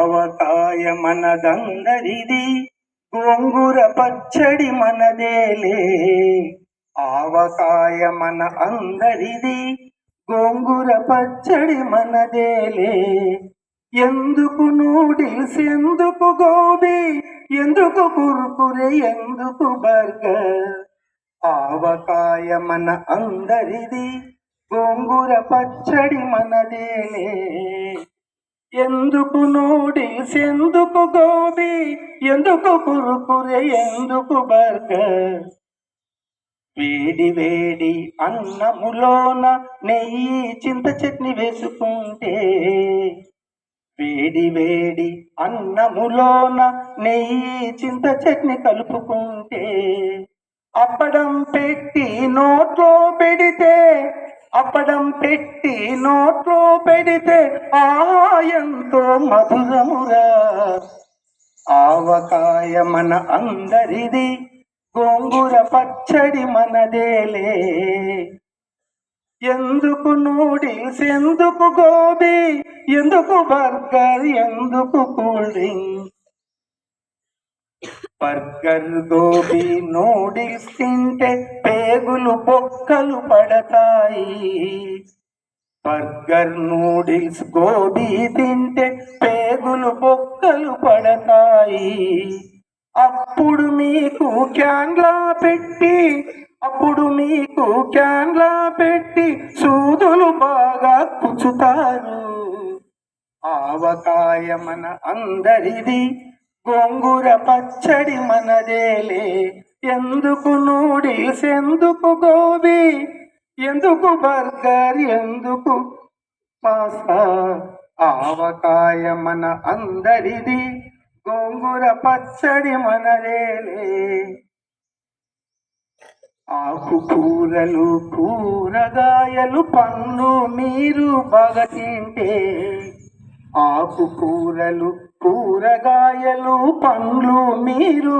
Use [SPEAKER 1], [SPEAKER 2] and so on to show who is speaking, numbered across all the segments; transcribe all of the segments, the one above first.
[SPEAKER 1] ఆవకాయ మనదందరిది గోంగూర పచ్చడి మనదేలే. ఆవకాయ మన అందరిది గోంగూర పచ్చడి మనదేలే. ఎందుకు నూడిల్స్ ఎందుకు గోబీ ఎందుకు కుర్కురే ఎందుకు బర్గర్? ఆవకాయ మన అందరిది గోంగూర పచ్చడి మనదేలే. ఎందుకు నూడిల్స్ ఎందుకు గోబీ ఎందుకు కురుకురే ఎందుకు బర్గర్ వేడి వేడి అన్నములోన నెయ్యి చింత చట్నీ వేసుకుంటే వేడి వేడి అన్నములోన నెయ్యి చింత చట్నీ కలుపుకుంటే అప్పడం పెట్టి నోట్లో పెడితే అప్పడం పెట్టి నోట్లో పెడితే ఆయంతో మధురమురా. ఆవకాయ మన అందరిది గోంగూర పచ్చడి మనదేలే. ఎందుకు నూడిల్స్ ఎందుకు గోబీ ఎందుకు బర్గర్ ఎందుకు cool drink? Burger gobi noodles తింటే పేగులు బొక్కలు పడతాయి. బర్గర్ నూడిల్స్ గోబీ తింటే పేగులు బొక్కలు పడతాయి. అప్పుడు మీకు క్యాన్లా పెట్టి అప్పుడు మీకు క్యాన్లా పెట్టి సూదులు బాగా కుచుతారు ఆవకాయ మన అందరిది గోంగూర పచ్చడి మనదేలే. ఎందుకు నూడిల్స్ ఎందుకు గోబీ ఎందుకు బర్గర్ ఎందుకు పాస్తా? ఆవకాయ మన అందరిది గోంగూర పచ్చడి మనదేలే. ఆకుకూరలు కూరగాయలు పండ్లు మీరు బాగా తింటే ఆకుకూరలు కూరగాయలు పండ్లు మీరు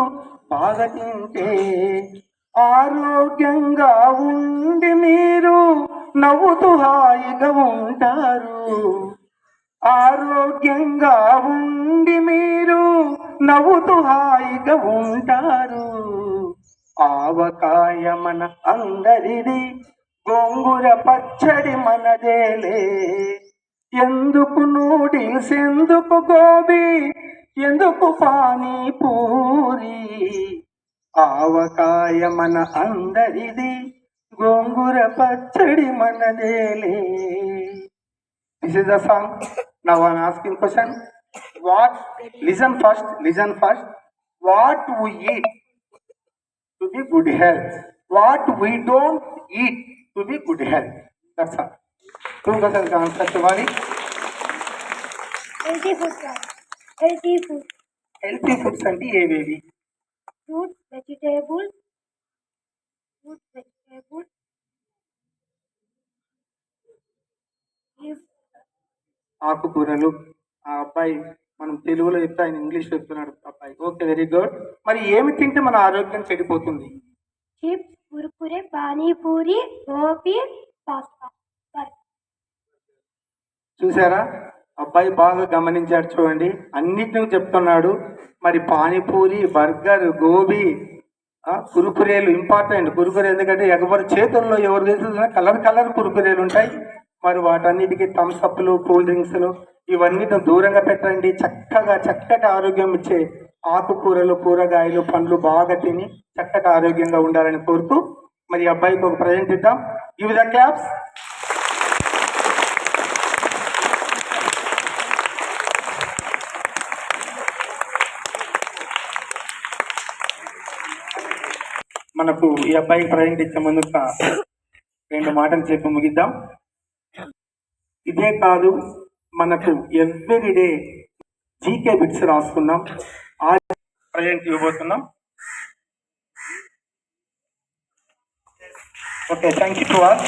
[SPEAKER 1] బాగా తింటే ఆరోగ్యంగా ఉండి మీరు నవ్వుతూ హాయిగా ఉంటారు. ఆరోగ్యంగా ఉండి మీరు నవ్వుతూ హాయిగా ఉంటారు. ఆవకాయ మన అందరిది గోంగూర పచ్చడి మనదేలే. ఎందుకు నూడిల్స్ ఎందుకు గోబీ ఎందుకు పానీపూరి ఆవకాయ మన అందరిది గోంగూర పచ్చడి మనదేలే. This is the song now I'm asking question what listen first listen first what we eat to be good health what we don't eat to be good health that's all too
[SPEAKER 2] ghazal concept food
[SPEAKER 1] healthy foods అంటే ఏవేవి
[SPEAKER 2] fruit vegetable
[SPEAKER 1] ఆకుకూరలు. ఆ అబ్బాయి మనం తెలుగులో చెప్తే ఆయన English చెప్తున్నాడు అబ్బాయి. ఓకే వెరీ గుడ్ మరి ఏమి తింటే మన ఆరోగ్యం చెడిపోతుంది?
[SPEAKER 2] Chips Kurkure panipuri gobi pasta.
[SPEAKER 1] చూసారా? అబ్బాయి బాగా గమనించాడు చూడండి. అన్నిటిని చెప్తున్నాడు. మరి పానీపూరి బర్గర్ గోబీ కురుకురేలు ఇంపార్టెంట్. కురుకురే ఎందుకంటే ఎవరి చేతుల్లో ఎవరు చేతుల్లో కలర్ కలర్ కురుకురేలు ఉంటాయి. మరి వాటన్నిటికీ థమ్స్ అప్లు కూల్ డ్రింక్స్లు ఇవన్నీ దూరంగా పెట్టండి. చక్కగా చక్కటి ఆరోగ్యం ఇచ్చే ఆకుకూరలు కూరగాయలు పండ్లు బాగా తిని చక్కటి ఆరోగ్యంగా ఉండాలని కోరుతూ మరి అబ్బాయికి ఒక ప్రజెంట్ ఇద్దాం. ఇవి ద మనకు ఈ అబ్బాయికి ప్రజెంట్ ఇచ్చే ముందు ఒక రెండు మాటలు చెప్పి ముగిద్దాం. ఇదే కాదు మనకు ఎవ్రీడే జీకే బిట్స్ రాసుకున్నాం ఆ present ఇవ్వబోతున్నాం. Okay thank you to all